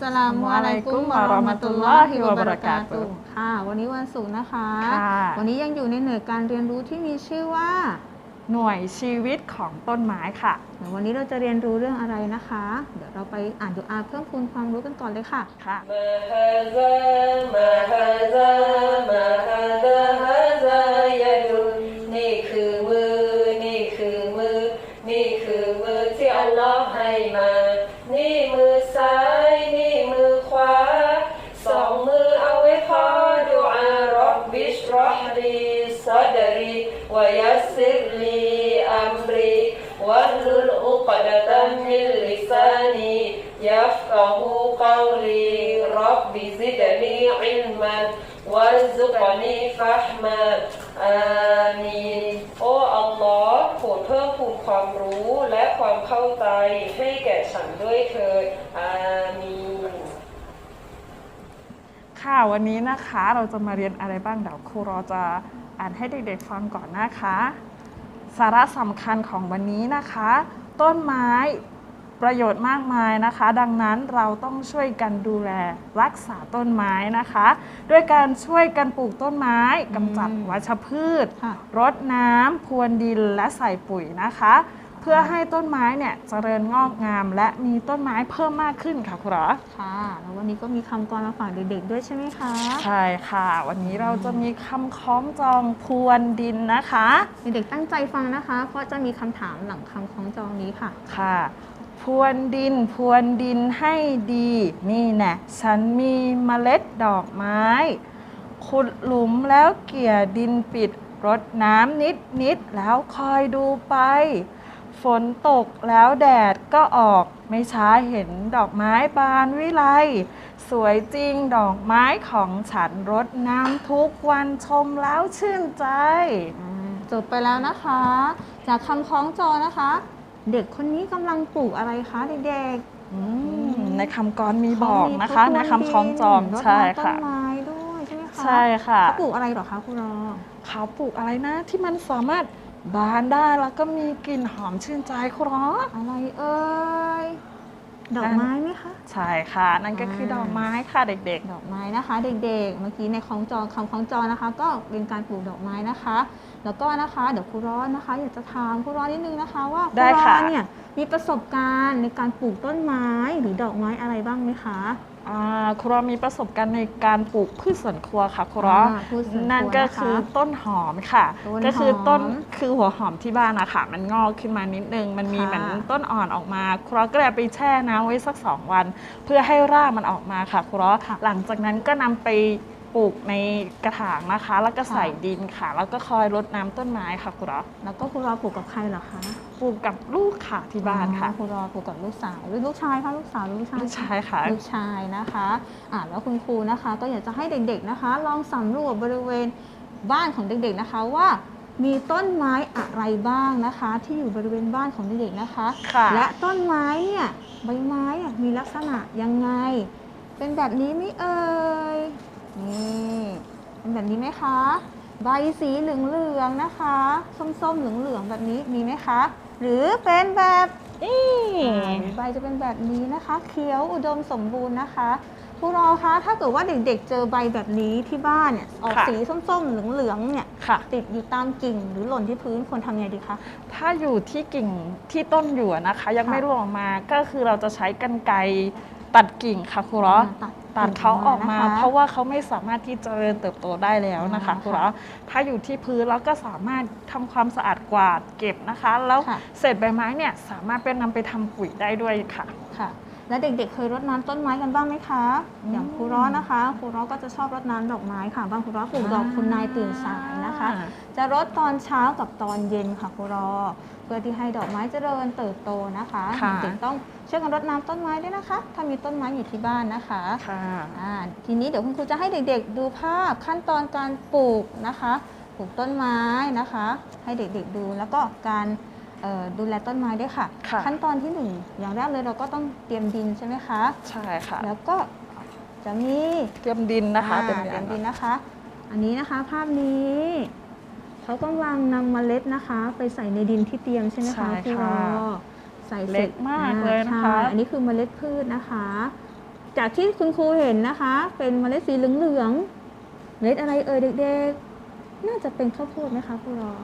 สลามุอะลัยกุ้มวะรอมะตุลลอฮิวะบะรากาตุค่ะ วันนี้วันศุกร์นะคะ ค่ะ วันนี้ยังอยู่ในหน่วยการเรียนรู้ที่มีชื่อว่าหน่วยชีวิตของต้นไม้ค่ะ เดี๋ววันนี้เราจะเรียนรู้เรื่องอะไรนะคะ เดี๋ยวเราไปอ่านดูอาเพิ่มพูนความรู้กันก่อนเลยค่ะ ค่ะ رب زدني علما وارزقني فهما อามีนโอ้อัลลอฮ์โปรดเพิ่มพูนความรู้และความเข้าใจให้แก่ฉันด้วยเถิดอามีน ค่ะวันนี้นะคะเราจะมาเรียนอะไรบ้างเดี๋ยวครูรอจะอ่านให้เด็กๆฟังก่อนนะคะ สาระสำคัญของวันนี้นะคะ ต้นไม้ ประโยชน์มากมายนะคะ ดังนั้นเราต้องช่วยกันดูแลรักษาต้นไม้นะคะ ด้วยการช่วยกันปลูกต้นไม้กำจัดอืมวัชพืชค่ะรดน้ำพรวนดินและใส่ปุ๋ยนะคะ เพื่อให้ต้นไม้เนี่ยเจริญงอกงาม และมีต้นไม้เพิ่มมากขึ้นค่ะคุณหรอค่ะแล้ววันนี้ก็มีคำกรมาฝากเด็กๆด้วยใช่ไหมคะใช่ค่ะ วันนี้เราจะมีคำคล้องจองพรวนดินนะคะ เด็กๆตั้งใจฟังนะคะ เพราะจะมีคำถามหลังคำคล้องจองนี้ค่ะค่ะ พรวนดินพรวนดินให้ดี นี่แน่ฉันมีเมล็ดดอกไม้ ขุดหลุมแล้วเกี่ยดินปิดรดน้ำนิดนิดแล้วคอยดูไป ฝนตกแล้วแดดก็ออกไม่ช้าเห็นดอกไม้บานวิไล สวยจริงดอกไม้ของฉันรดน้ำทุกวันชมแล้วชื่นใจ จบไปแล้วนะคะ จากคำคล้องจอนะคะ เด็กคนนี้กำลังปลูกอะไรคะเด็กอืมในคำกรมีๆบอกนะคะเขามีในคำคล้องจองรดใช่น้ำต้ค่ะนไม้ด้วยใช่ไหมคะใช่ค่ะเขาปลูกอะไรเหรอคะคุณรอเขาปลูกอะไรนะ ที่มันสามารถบานได้แล้วก็มีกลิ่นหอมชื่นใจครับอะไรเอ่ย ดอกไม้ไหมคะใช่ค่ะนั่นก็คือดอกไม้ค่ะเด็กดอกไม้นะคะ เด็กๆ เมื่อกี้ในคล้องจองคำคล้องจองนะคะ ก็เป็นการปลูกดอกไม้นะคะ แล้วก็นะคะเดี๋ยวครูร้อนนะคะ อยากจะถามครูร้อนนิดนึงนะคะ ว่าครูได้ร้อค่ะ นเนี่ยมีประสบการณ์ในการปลูกต้นไม้หรือดอกไม้อะไรบ้างไหมคะ ๆ อ่าครูรอมีประสบการณ์ในการปลูกพืชสวนครัวค่ะครูรออ่าพืชสวนครัวนั่นก็นะคะคือต้นหอมค่ะ ต้นก็คือต้นหอมคือหัวหอมที่บ้านนะคะมันงอกขึ้นมานิดนึง มันมีค่ะ เหมือนต้นอ่อนออกมาครูรอก็เลยเอาไปแช่น้ำไว้สักสองวัน เพื่อให้รากมันออกมาค่ะครูรอหลังจากนั้นก็นำไปปลูกในกระถางนะคะ แล้วก็ใส่ดินค่ะ แล้วก็คอยรดน้ำต้นไม้ค่ะครูรอแล้วก็ครูรอปลูกกับใครเหรอคะ ปลูกกับลูกค่ะที่บ้านค่ะ อ๋อครูรอปลูกกับลูกสาวหรือลูกชายคะลูกสาวหรือลูกชาย ลูกชายค่ะ ลูกชายนะคะอ่าแล้วคุณครูนะคะ ก็อยากจะให้เด็กๆนะคะ ลองสำรวจบริเวณบ้านของเด็กๆนะคะว่ามีต้นไม้อะไรบ้างนะคะ ที่อยู่บริเวณบ้านของเด็กๆนะคะ ค่ะ และต้นไม้เนี่ยใบไม้อะมีลักษณะยังไง เป็นแบบนี้ไหมเอ่ยนี่เป็นแบบนี้ไหมคะ ใบสีเหลืองๆนะคะ ส้มๆเหลืองๆแบบนี้มีไหมคะ หรือเป็นแบบนี่อ่าหรือใบจะเป็นแบบนี้นะคะ เขียวอุดมสมบูรณ์นะคะพวกเราคะถ้าเกิดว่าเด็กๆ เจอใบแบบนี้ที่บ้านเนี่ยออกสีส้มๆเหลืองๆเนี่ยค่ะติดอยู่ตามกิ่งหรือหล่นที่พื้นควรทำยังไงดีคะถ้าอยู่ที่กิ่งที่ต้นอยู่อะนะคะ ยังค่ะไม่ร่วงออกมาก็คือเราจะใช้กรรไกร ตัดกิ่งค่ะครูรอตัดตัดเขาออกมานคเพราะว่าเขาไม่สามารถที่จะเจริญเติบโตได้แล้วนะคะอ่าครูรอถ้าอยู่ที่พื้นเราก็สามารถทำความสะอาดกวาดเก็บนะคะ แล้วค่ะ เศษใบไม้เนี่ยสามารถเป็นนำไปทำปุ๋ยได้ด้วยค่ะ ค่ะ แล้วเด็กๆเคยรดน้ำต้นไม้กันบ้างไหมคะอืมอย่างครูร้อนนะคะ ครูร้อนก็จะชอบรดน้ำดอกไม้ค่ะ บางครูร้อนปลูกดอกคุณนายตื่นสายนะคะ จะรดตอนเช้ากับตอนเย็นค่ะครูรอเพื่อที่ให้ดอกไม้เจริญเติบโตนะคะค่ะเด็กๆต้องช่วยกันรดน้ำต้นไม้ด้วยนะคะ ถ้ามีต้นไม้อยู่ที่บ้านนะคะค่ะอ่าทีนี้เดี๋ยวคุณครูจะให้เด็กๆ ดูภาพขั้นตอนการปลูกนะคะ ปลูกต้นไม้นะคะ ให้เด็กๆดูแล้วก็การเอ่อ ดูแลต้นไม้ด้วยค่ะ ค่ะ ขั้นตอนที่หนึ่งอย่างแรกเลยเราก็ต้องเตรียมดินใช่ไหมคะ ใช่ค่ะ แล้วก็จะมีเตรียมดินนะคะอ่าเตรียมเตรียมดิดินนนะคะ อันนี้นะคะภาพนี้เขากำลังนำเมล็ดนะคะ ไปใส่ในดินที่เตรียมใช่ไหมใช่คะค่ะณรอใส่สร็จเล็กมากเลยนะคะอ่าใช่อันนี้คือเมล็ดพืชนะคะ จากที่คุณครูเห็นนะคะ เป็นเมล็ดสีเหลืองๆเมล็ดอะไรเอ่ยเด็กๆ น่าจะเป็นข้าวโพดไหมคะครูรอ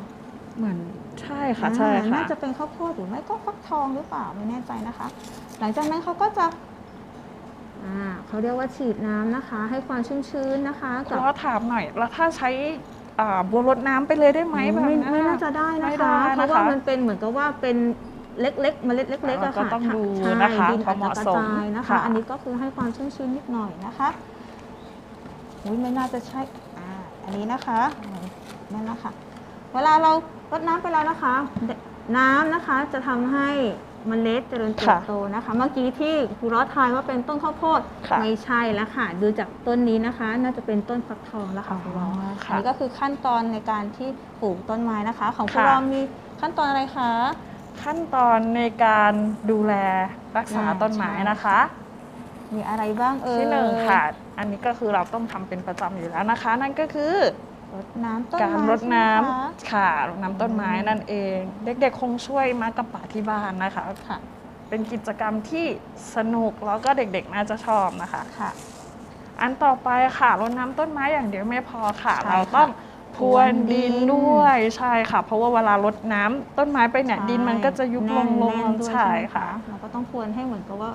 เหมือนใช่ค่ะอ่าใช่ค่ะน่าจะเป็นข้าวโพดหรือไม่ก็ฟักทองหรือเปล่าไม่แน่ใจนะคะ หลังจากนั้นเขาก็จะอ่าเขาเรียกว่าฉีดน้ำนะคะ ให้ความชุ่มชื้นนะคะขกับอถามหน่อย แล้วถ้าใช้อ่าบัวรดน้ำไปเลยได้ไหมแบบไม่นั้นไม่น่าจะได้นะไม่ได้คะเพราะว่านะคะมันเป็นเหมือนกับว่าเป็นเล็กๆเมล็ดเล็กๆอะก็ค่ะต้องดูใช่นะคะดินควาอาจมเหจะมาะกระสมจายนะคะค่ะอันนี้ก็คือให้ความชุ่มชื้นนิดหน่อยนะคะอุ้ยไม่น่าจะใช่อ่าอันนี้นะคะนั่นนะคะเวลาเรา รดน้ำไปแล้วนะคะ น้ำนะคะจะทำให้เมล็ดเจริญเติบโตนะคะ เมื่อกี้ที่ครูรอดทายว่าเป็นต้นข้าวโพดค่ะไม่ใช่แล้วค่ะ ดูจากต้นนี้นะคะ น่าจะเป็นต้นฟักทองแล้วค่ะครูรออันค่ะนี้ก็คือขั้นตอนในการที่ปลูกต้นไม้นะคะ ของครูค่ะ รอมีขั้นตอนอะไรคะ ขั้นตอนในการดูแลรักษาอ่าต้นไม้ใช่นะคะ มีอะไรบ้างเอ่ย ที่หนึ่งค่ะ อันนี้ก็คือเราต้องทำเป็นประจำอยู่แล้วนะคะ นั่นก็คือ รดน้ำต้นการไม้รดน้ำใช่ไหมคะ ค่ะรดน้ำต้นไม้นั่นเอง เด็กๆคงช่วยมากับป่าที่บ้านนะคะ ค่ะ เป็นกิจกรรมที่สนุกแล้วก็เด็กๆน่าจะชอบนะคะ ค่ะ อันต่อไปค่ะรดน้ำต้นไม้อย่างเดียวไม่พอค่ะ ใช่เราต้องค่ะพรวนดินพรวนดินด้วยใช่ค่ะ เพราะว่าเวลารดน้ำต้นไม้ไปเนี่ยใช่ดินมันก็จะยุบลงลงแน่นๆด้วยใช่ไหมค่ะ เราก็ต้องพรวนให้เหมือนกับว่า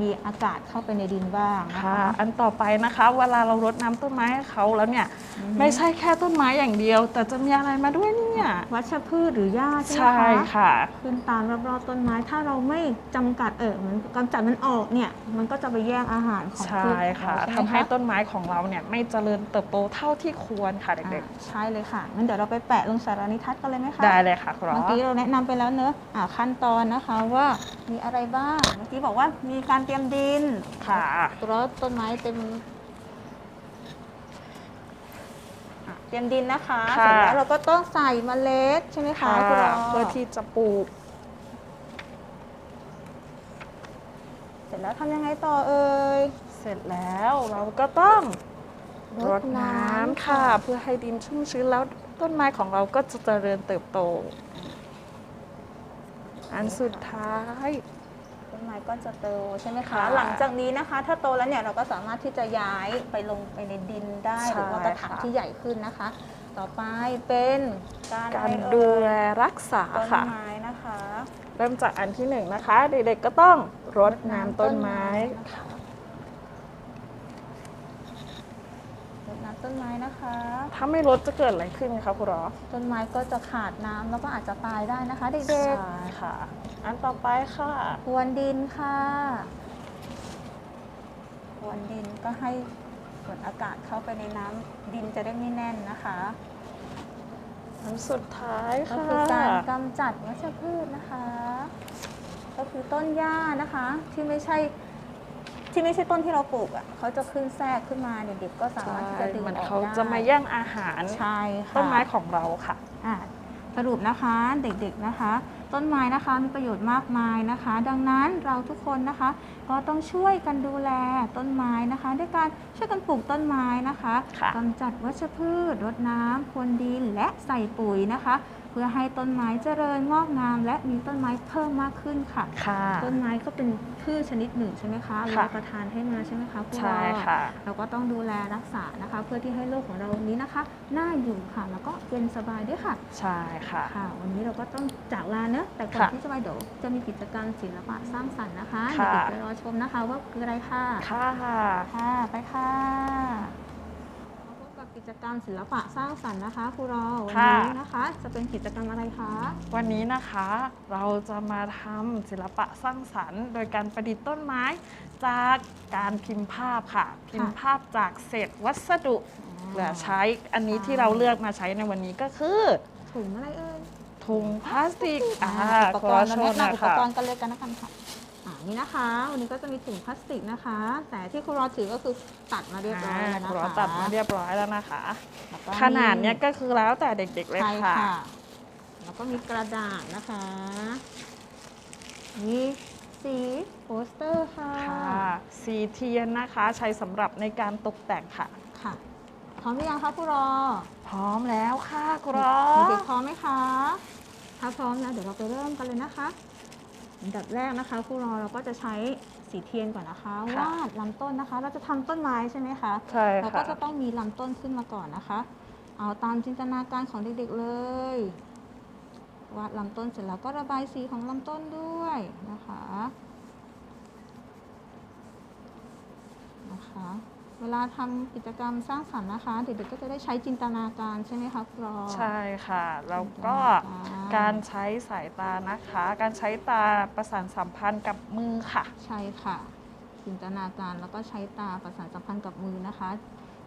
มีอากาศเข้าไปในดินบ้างนะค่ะคะ อันต่อไปนะคะ เวลาเรารดน้ำต้นไม้ให้เขาแล้วเนี่ยอือฮึไม่ใช่แค่ต้นไม้อย่างเดียว แต่จะมีอะไรมาด้วยเนี่ยวัชพืชหรือหญ้าใช่ใช่ไหมคะค่ะ ขึ้นตามรอบๆต้นไม้ ถ้าเราไม่จำกัดเออมันกำจัดมันออกเนี่ย มันก็จะไปแย่งอาหารของใช่พืชของค่ะเราทำช่ไมให้คะต้นไม้ของเราเนี่ยไม่เจริญเติบโตเท่าที่ควรค่ะเด็กอ่าใช่เลยค่ะงั้นเดี๋ยวเราไปแปะลงสารนิทัศน์กันเลยไหมคะๆได้เลยค่ะครอเมื่อกี้เราแนะนำไปแล้วเนอะอ่าขั้นตอนนะคะว่ามีอะไรบ้าง เมื่อกี้บอกว่ามีการเตรียมดินค่ะรดต้นไม้เต็มอะเตรียมดินนะคะค่ะ เสร็จแล้วเราก็ต้องใส่เมล็ดใช่ไหมคะค่ะคุณรอเพื่อที่จะปลูก เสร็จแล้วทำยังไงต่อเอ่ย เสร็จแล้วเราก็ต้องรรดดน้น้ำำค่ะ เพื่อให้ดินชุ่มชื้นแล้วต้นไม้ของเราก็จะเจริญเติบโต อันสุดท้าย ต้นไม้ก็จะโตใช่ไหมคะ ค่ะหลังจากนี้นะคะ ถ้าโตแล้วเนี่ยเราก็สามารถที่จะย้ายไปลงไปในดินได้ใช่หรือว่ากระถางค่ะ ที่ใหญ่ขึ้นนะคะ ต่อไปเป็นการการอะไรเอ่ยดูแลรักษาต้นค่ะ ไม้นะคะ เริ่มจากอันที่หนึ่งนะคะ เด็กๆก็ต้องรดน้ำต้นไม้นะคะรดน้ำต้นไม้นะคะ ถ้าไม่รดจะเกิดอะไรขึ้นคะคุณหรอต้นไม้ก็จะขาดน้ำแล้วก็อาจจะตายได้นะคะ เด็ใช่กค่ะ อันต่อไปค่ะๆพรวนดินค่ะพรวนดินก็ให้ส่วนอากาศเข้าไปในน้ำดินจะได้ไม่แน่นนะคะ อันสุดท้ายก็ค่ะ คือการกำจัดวัชพืชนะคะ ก็คือต้นหญ้านะคะ ที่ไม่ใช่ที่ไม่ใช่ต้นที่เราปลูกอะเขาจะขึ้นแทรกขึ้นมาเด็กๆก็สามารถที่จะดึงมันออกเขาได้จะมาแย่งอาหารใช่ค่ะ ต้นไม้ของเราค่ะ อะสรุปนะคะเด็กๆนะคะ ต้นไม้นะคะมีประโยชน์มากมายนะคะ ดังนั้นเราทุกคนนะคะ ก็ต้องช่วยกันดูแลต้นไม้นะคะ ด้วยการช่วยกันปลูกต้นไม้นะคะค่ะกำจัดวัชพืชรดน้ำพรวนดินและใส่ปุ๋ยนะคะเพื่อให้ต้นไม้เจริญงอกงาม และมีต้นไม้เพิ่มมากขึ้นค่ะ ค่ะ ต้นไม้ก็เป็นพืชชนิดหนึ่งใช่ไหมคะเราประทานให้มาใช่ไหมคะพวกใช่เราค่ะ เราก็ต้องดูแลรักษานะคะ เพื่อที่ให้โลกของเรานี้นะคะ น่าอยู่ค่ะ แล้วก็เย็นสบายด้วยค่ะ ใช่ค่ะค่ะ วันนี้เราก็ต้องจากลาเนอะแต่ก่อนค่ะที่จะไปเดี๋ยวจะมีกิจกรรมศิลปะสร้างสรรค์นะคะค่ะเด็กๆไปรอชมนะคะว่าคืออะไรค่ะ ค่ะ ค่ะ ไปค่ะมาพบ กับกิจกรรมศิลปะสร้างสรรค์นะคะครูรอวันค่ะนี้นะคะ จะเป็นกิจกรรมอะไรคะ วันนี้นะคะเราจะมาทำศิลปะสร้างสรรค์ โดยการประดิษฐ์ต้นไม้จากการพิมพ์ภาพค่ะ พิมพ์ภาพจากเศษวัสดุเหลือใช้อันนี้ที่เราเลือกมาใช้ในวันนี้ก็คือถุงอะไรเอ่ยถุงพลาสติกอ่าอุปขกอรณ์โชเราว์แนะหนะนำอุปคะกรณ์กันเลยกันนะคะค่ะอ่า นี่นะคะ วันนี้ก็จะมีถุงพลาสติกนะคะ แต่ที่ครูรอถือก็คือตัดมาเรียบร้อยแล้วนะคะขอตัดมาเรียบร้อยแล้วนะคะแล้วก็ขนาดเนี้ยก็คือแล้วแต่เด็กๆเลยใช่ค่ะค่ะแล้วก็มีกระดาษนะคะมีสีโปสเตอร์ค่ะค่ะสีเทียนนะคะใช้สำหรับในการตกแต่งค่ะค่ะ พร้อมหรือยังคะครูรอ พร้อมแล้วค่ะกรอเด็กๆพร้อมไหมคะถ้าพร้อมแล้วเดี๋ยวเราไปเริ่มกันเลยนะคะ อันดับแรกนะคะครูรอเราก็จะใช้สีเทียนก่อนนะคะค่ะ วาดลำต้นนะคะ เราจะทำต้นไม้ใช่ไหมคะใช่เราค่ะก็จะต้องมีลำต้นขึ้นมาก่อนนะคะ เอาตามจินตนาการของเด็กๆเลยวาดลำต้นเสร็จแล้วก็ระบายสีของลำต้นด้วยนะคะนะคะ เวลาทำกิจกรรมสร้างสรรค์นะคะ เด็กๆก็จะได้ใช้จินตนาการใช่ไหมคะครูรอใช่ค่ะ แล้วก็จินตนาการการใช้สายตานะคะ การใช้ตาประสานสัมพันธ์กับมือค่ะ ใช่ค่ะ จินตนาการแล้วก็ใช้ตาประสานสัมพันธ์กับมือนะคะ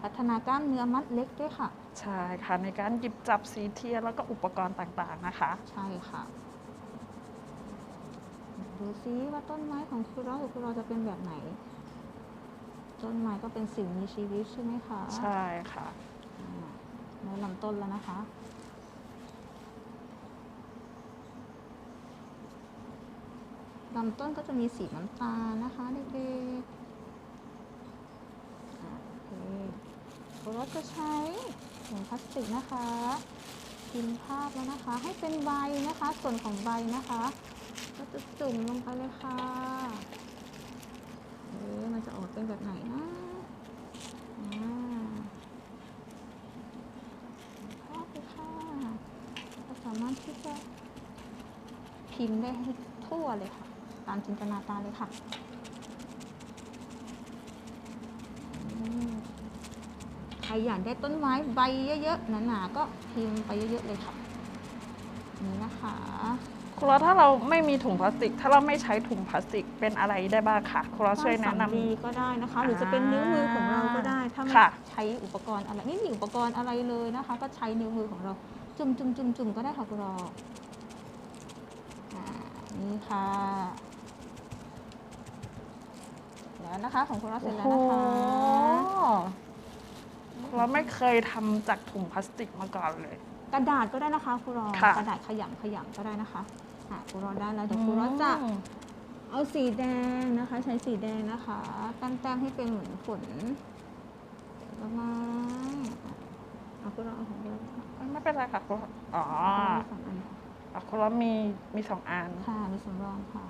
พัฒนากล้ามเนื้อมัดเล็กด้วยค่ะ ใช่ค่ะ ในการหยิบจับสีเทียนแล้วก็อุปกรณ์ต่างๆนะคะ ใช่ค่ะ ดูซิว่าต้นไม้ของครูเราของครูเราจะเป็นแบบไหน ต้นไม้ก็เป็นสิ่งมีชีวิตใช่ไหมคะใช่ค่ะอ่าในลำต้นแล้วนะคะ ลำต้นก็จะมีสีน้ำตาลนะคะเด็กๆอ่าโอเคเราจะใช้ถุงพลาสติกนะคะพิมพ์ภาพแล้วนะคะ ให้เป็นใบนะคะ ส่วนของใบนะคะ ก็จะจุ่มลงไปเลยค่ะเอมันจะออกเป็นแบบไหนนะอ่าภาพเลยค่ะเราสามารถที่จะพิมพ์ได้ให้ทั่วเลยค่ะ ตามจินตนาการเลยค่ะอืมใครอยากได้ต้นไม้ใบเยอะๆหนาๆก็พิมพ์ไปเยอะๆเลยค่ะ นี่นะคะ ครูเราถ้าเราไม่มีถุงพลาสติก ถ้าเราไม่ใช้ถุงพลาสติกเป็นอะไรได้บ้างคะครูเราช่วยแนะนสำลีก็ได้นะคะ หรือจะเป็นนิ้วมือของเราก็ได้ถ้าไม่ค่ะ ใช้อุปกรณ์อะไรไม่มีอุปกรณ์อะไรเลยนะคะ ก็ใช้นิ้วมือของเราจุ่มจุ่มจุ่มจุ่มก็ได้ค่ะคุณรออ่านี่ค่ะแล้วนะคะของคุณรอำเสร็จโอ้แล้วโหนะคะ ครูเราไม่เคยทำจากถุงพลาสติกมาก่อนเลย กระดาษก็ได้นะคะคุณรอค่ะ กระดาษขยำขยำก็ได้นะคะ อะคุณรอได้แล้วเดี๋ยวคุณรอจะอืมเอาสีแดงนะคะ ใช้สีแดงนะคะแต้มๆให้เป็นเหมือนฝนผลไม้เอาคุณเราเอาของเราค่ะไม่เป็นไรค่ะครูอ๋อเอาสองอันค่ะอะครูเรามีมีสองอันค่ะมีสำรองค่ะ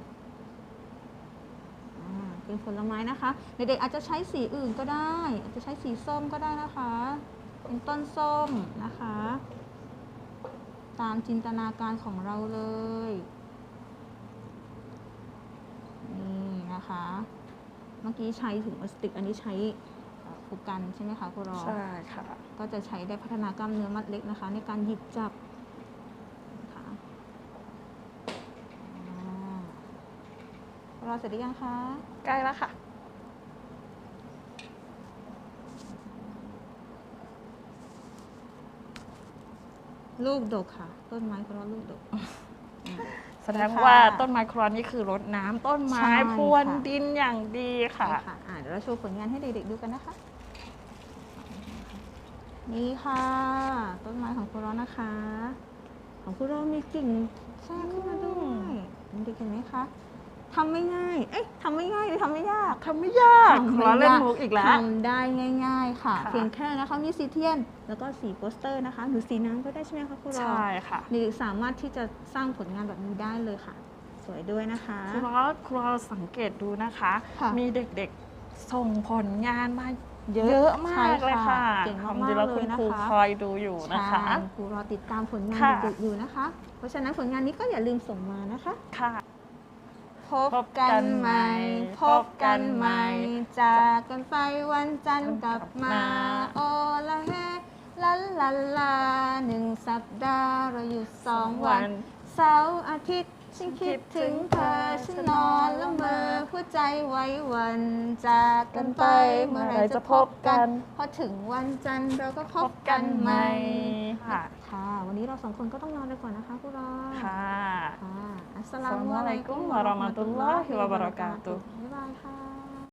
อ่าเป็นผลไม้นะคะเด็กๆอาจจะใช้สีอื่นก็ได้ อาจจะใช้สีส้มก็ได้นะคะ เป็นต้นส้มนะคะ ตามจินตนาการของเราเลย นี่นะคะ เมื่อกี้ใช้ถุงพลาสติก อันนี้ใช้เอ่อผูกกันใช่ไหมคะคุณรอใช่ค่ะ ก็จะใช้ได้พัฒนากล้ามเนื้อมัดเล็กนะคะ ในการหยิบจับนะคะอ่ารอเสร็จหรือยังคะ ใกล้แล้วค่ะ ลูกดกค่ะ ต้นไม้ก็รอลูกดก แสดงว่าต้นไม้ครอนนี่คือรดน้ำต้นไม้ใช่พรวนค่ะดินอย่างดีค่ะ ใช่ค่ะอ่าเดี๋ยวเราโชว์ผลงานให้เด็กๆดูกันนะคะ นี่ค่ะ ต้นไม้ของคุณรอนะคะ ของคุณรอมีกิ่งแทรกขึ้นมาด้วยเด็กๆเห็นไหมคะ ทำไม่ง่าย เอ๊ะทำไม่ง่ายหรือทำไม่ยาก ทำไม่ยากทำคไม่รอนเล่นยากมุกอีกแล้ว ทำได้ง่าย ๆ ค่ะ ค่ะ เพียงแค่นะคะมีสีเทียน แล้วก็สีโปสเตอร์นะคะ หรือสีน้ำก็ได้ใช่ไหมคะคุณรอใช่ค่ะเด็กๆสามารถที่จะสร้างผลงานแบบนี้ได้เลยค่ะ สวยด้วยนะคะ ครูรอครูรอสังเกตดูนะคะ ค่ะมีเด็กๆส่งผลงานมาเยเยอะอะมาใช่กเลยค่ะเก่งมากทำดีๆแล้วเลคุยณนะครูคะคอยดูอยู่นะคะ ใช่ครูรอติดตามผลงานค่ะ เด็กๆอยู่นะคะ เพราะฉะนั้นผลงานนี้ก็อย่าลืมส่งมานะคะ ค่ะ พบกันใหม่ พบกันใหม่ จากกันไปวันจันทร์กลับมา โอละเฮลันลันลาหนึ่งสัปดาห์เราหยุดสองวัน เสาร์อาทิตย์ ฉันคิดถึงเธอฉันนอนละเมอหัวใจไว้วันจากกันไปเมื่อไหรจะพบกัน พอถึงวันจันทร์เราก็พบกันใหม่ค่ะค่ะ วันนี้เราสองคนก็ต้องนอนไปก่อนนะคะคุณรอค่ะค่ะอัสสอัสลาสลามุมุอะลัยกุมวะเราะมะตุลลอฮิวะบะเราะกาตุฮ์บ๊ายบายค่ะ